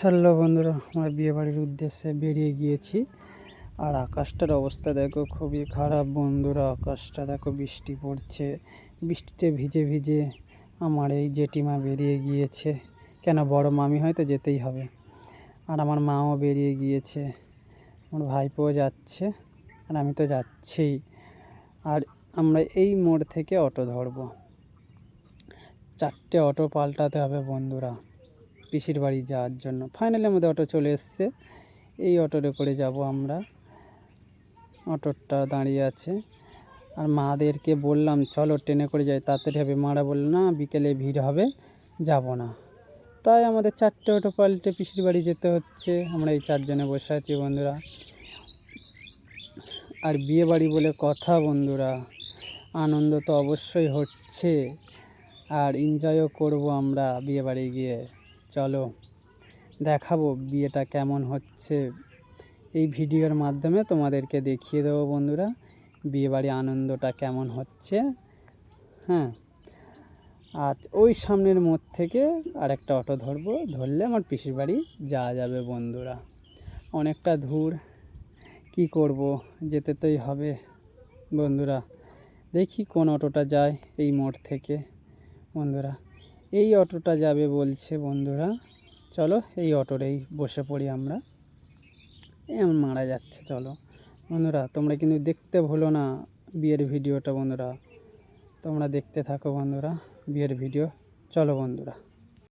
Hello বন্ধুরা, আমরা বিয়ে বাড়ির উদ্দেশ্যে বেরিয়ে গিয়েছি। আর আকাশটার অবস্থা দেখো, খুবই খারাপ বন্ধুরা। আকাশটা দেখো, বৃষ্টি পড়ছে। বৃষ্টিতে ভিজে ভিজে আমার এই জেঠিমা বেরিয়ে গিয়েছে। কেন, বড় মামি হয়তো যেতেই হবে। আর আমার মাও বেরিয়ে গিয়েছে। আমার ভাইপোও যাচ্ছে, আর আমি তো যাচ্ছেই। আর আমরা এই মোড় থেকে অটো ধরবো। চারটে অটো পাল্টাতে হবে বন্ধুরা। পিসির বাড়ি যাওয়ার জন্য। ফাইনালি আমাদের অটো চলে এসছে। এই অটোতে করে যাব আমরা। অটোটা দাঁড়িয়ে আছে। আর মাদেরকে বললাম, চলো ট্রেনে করে যাই। তাড়াতাড়ি হবে। মারা বলল, না, বিকেলে ভিড় হবে। যাব না। তাই আমাদের চারটে অটো পাল্টে পিসির বাড়ি যেতে হচ্ছে। আমরা এই চারজনে বসে আছি বন্ধুরা। আর বিয়ে বাড়ি বলে কথা বন্ধুরা। আনন্দ তো অবশ্যই হচ্ছে। আর এনজয়ও করব আমরা বিয়ে বাড়ি গিয়ে। চলো দেখাবো বিয়েটা কেমন হচ্ছে। এই ভিডিওর মাধ্যমে তোমাদেরকে দেখিয়ে দেবো বন্ধুরা বিয়েবাড়ি আনন্দটা কেমন হচ্ছে। হ্যাঁ আর ওই সামনের মোড় থেকে আর একটা অটো ধরবো, ধরলে আমার পিসির বাড়ি যাওয়া যাবে বন্ধুরা। অনেকটা দূর, কি করব, যেতে তোই হবে বন্ধুরা। দেখি কোন অটোটা যায় এই মোড় থেকে বন্ধুরা। এই অটোটা যাবে বলছে বন্ধুরা। চলো এই অটোরেই বসে পড়ি আমরা। এমন মারা যাচ্ছে, চলো। বন্ধুরা, তোমরা কিন্তু দেখতে ভুলো না বিয়ের ভিডিওটা বন্ধুরা। তোমরা দেখতে থাকো বন্ধুরা বিয়ের ভিডিও। চলো বন্ধুরা।